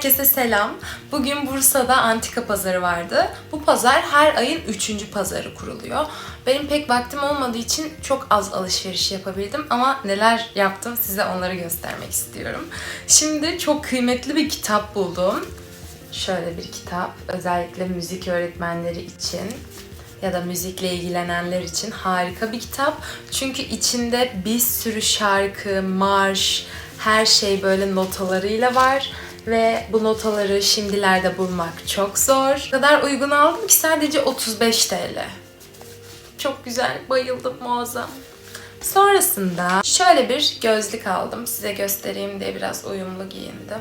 Herkese selam. Bugün Bursa'da antika pazarı vardı. Bu pazar her ayın 3. pazarı kuruluyor. Benim pek vaktim olmadığı için çok az alışveriş yapabildim ama neler yaptım size onları göstermek istiyorum. Şimdi çok kıymetli bir kitap buldum. Şöyle bir kitap. Özellikle müzik öğretmenleri için ya da müzikle ilgilenenler için harika bir kitap. Çünkü içinde bir sürü şarkı, marş, her şey böyle notalarıyla var ve bu notaları şimdilerde bulmak çok zor. O kadar uygun aldım ki sadece 35 TL. Çok güzel, bayıldım muazzam. Sonrasında şöyle bir gözlük aldım. Size göstereyim diye biraz uyumlu giyindim.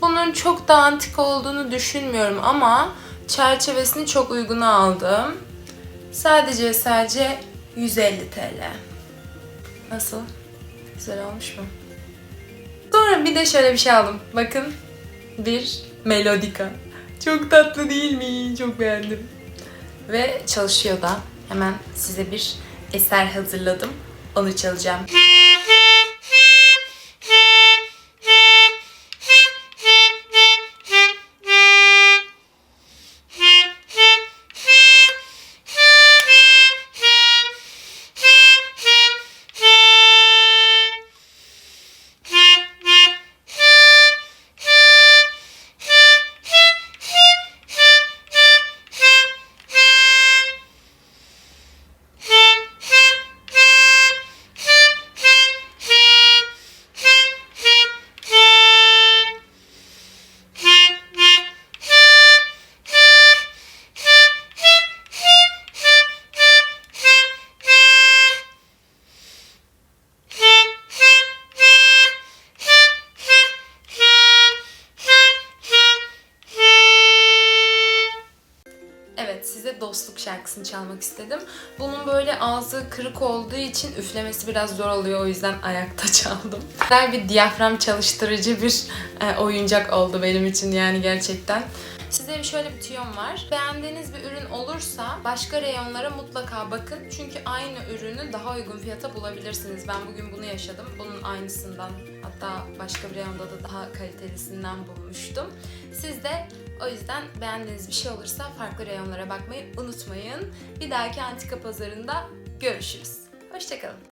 Bunun çok da antik olduğunu düşünmüyorum ama çerçevesini çok uyguna aldım. Sadece sadece 150 TL. Nasıl? Güzel olmuş mu? Sonra bir de şöyle bir şey aldım. Bakın. Bir melodika. Çok tatlı değil mi? Çok beğendim. Ve çalışıyor da. Hemen size bir eser hazırladım. Onu çalacağım. Evet size dostluk şarkısını çalmak istedim. Bunun böyle ağzı kırık olduğu için üflemesi biraz zor oluyor o yüzden ayakta çaldım. Güzel bir diyafram çalıştırıcı bir e, oyuncak oldu benim için yani gerçekten. Size şöyle bir tüyom var. Beğendiğiniz bir ürün olursa başka reyonlara mutlaka bakın. Çünkü aynı ürünü daha uygun fiyata bulabilirsiniz. Ben bugün bunu yaşadım. Bunun aynısından hatta başka bir reyonda da daha kalitelisinden bulmuştum. Siz de o yüzden beğendiğiniz bir şey olursa farklı reyonlara bakmayı unutmayın. Bir dahaki antika pazarında görüşürüz. Hoşçakalın.